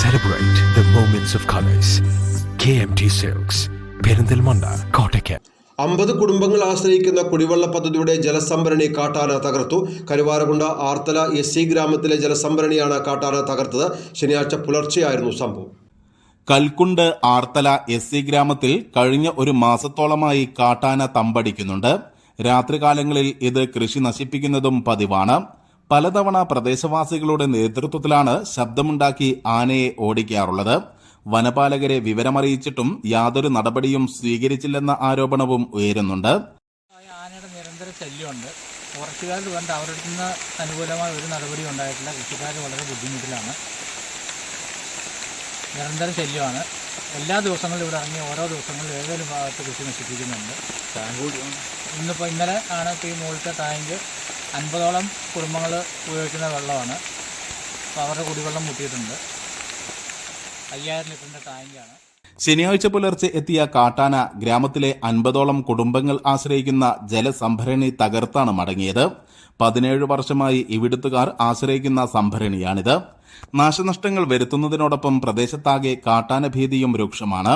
Celebrate the moments of colors. KMT Silks, Perinthalmanna Kottakkal അമ്പത് കുടുംബങ്ങൾ ആശ്രയിക്കുന്ന കുടിവെള്ള പദ്ധതിയുടെ ജലസംഭരണി കാട്ടാന തകർത്തു. കരുവാരകുണ്ട ആർത്തല എസ് സി ഗ്രാമത്തിലെ ജലസംഭരണിയാണ് കാട്ടാന തകർത്തത്. ശനിയാഴ്ച പുലർച്ചെയായിരുന്നു സംഭവം. കൽക്കുണ്ട് ആർത്തല എസ് സി ഗ്രാമത്തിൽ കഴിഞ്ഞ ഒരു മാസത്തോളമായി കാട്ടാന തമ്പടിക്കുന്നുണ്ട്. രാത്രികാലങ്ങളിൽ ഇത് കൃഷി നശിപ്പിക്കുന്നതും പതിവാണ്. പലതവണ പ്രദേശവാസികളുടെ നേതൃത്വത്തിലാണ് ശബ്ദമുണ്ടാക്കി ആനയെ ഓടിക്കാറുള്ളത്. വനപാലകരെ വിവരമറിയിച്ചിട്ടും യാതൊരു നടപടിയും സ്വീകരിച്ചില്ലെന്ന ആരോപണവും ഉയരുന്നുണ്ട്. ആനയുടെ നിരന്തര ശല്യമുണ്ട്. ഫോറസ്റ്റുകാർ കണ്ട് അവരുടെ നിന്ന് അനുകൂലമായ ഒരു നടപടി ഉണ്ടായിട്ടില്ല. കൃഷിക്കാർ വളരെ ബുദ്ധിമുട്ടിലാണ്. നിരന്തര ശല്യമാണ്. എല്ലാ ദിവസങ്ങളിലും ഇവിടെ ഇറങ്ങി ഓരോ ദിവസങ്ങളിലും ഏതൊരു ഭാഗത്ത് കൃഷി നശിപ്പിക്കുന്നുണ്ട്. ഇന്നിപ്പോൾ ഇന്നലെ ആണ് ഇപ്പോൾ ഈ മുകളിലത്തെ ടാങ്ക് അൻപതോളം കുടുംബങ്ങൾ ഉപയോഗിക്കുന്ന വെള്ളമാണ്. അപ്പോൾ അവരുടെ കുടിവെള്ളം മുട്ടിയിട്ടുണ്ട് അയ്യായിരം ലിറ്ററിന്റെ ടാങ്കാണ് ശനിയാഴ്ച പുലർച്ചെ എത്തിയ കാട്ടാന ഗ്രാമത്തിലെ അൻപതോളം കുടുംബങ്ങൾ ആശ്രയിക്കുന്ന ജലസംഭരണി തകർത്താണ് മടങ്ങിയത്. പതിനേഴ് വർഷമായി ഇവിടുത്തുകാർ ആശ്രയിക്കുന്ന സംഭരണിയാണിത്. നാശനഷ്ടങ്ങൾ വരുത്തുന്നതിനോടൊപ്പം പ്രദേശത്താകെ കാട്ടാന ഭീതിയും രൂക്ഷമാണ്.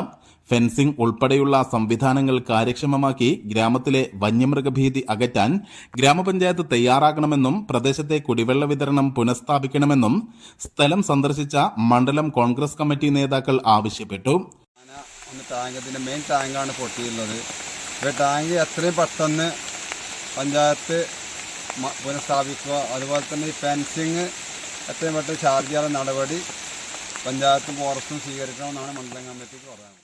ഫെൻസിംഗ് ഉൾപ്പെടെയുള്ള സംവിധാനങ്ങൾ കാര്യക്ഷമമാക്കി ഗ്രാമത്തിലെ വന്യമൃഗഭീതി അകറ്റാൻ ഗ്രാമപഞ്ചായത്ത് തയ്യാറാകണമെന്നും പ്രദേശത്തെ കുടിവെള്ള വിതരണം പുനഃസ്ഥാപിക്കണമെന്നും സ്ഥലം സന്ദർശിച്ച മണ്ഡലം കോൺഗ്രസ് കമ്മിറ്റി നേതാക്കൾ ആവശ്യപ്പെട്ടു. മെയിൻ ടാങ്കാണ് പൊട്ടിയുള്ളത് ഈ ടാങ്ക് എത്രയും പെട്ടെന്ന് പഞ്ചായത്ത് പുനഃസ്ഥാപിക്കുക. അതുപോലെ തന്നെ ഈ ഫെൻസിങ് എത്രയും പെട്ടെന്ന് ചാർജ് ചെയ്യാനുള്ള നടപടി പഞ്ചായത്തും ഫോറസ്റ്റും സ്വീകരിക്കണമെന്നാണ് മണ്ഡലം കമ്മിറ്റിക്ക് പറയുന്നത്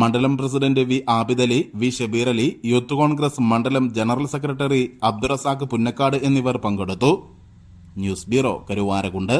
മണ്ഡലം president V Abidali V Shabeer Ali youth Congress മണ്ഡലം ജനറൽ സെക്രട്ടറി അബ്ദുറസാഖ് പുന്നക്കാട് എന്നിവർ പങ്കെടുത്തു. News bureau Karuvarakund.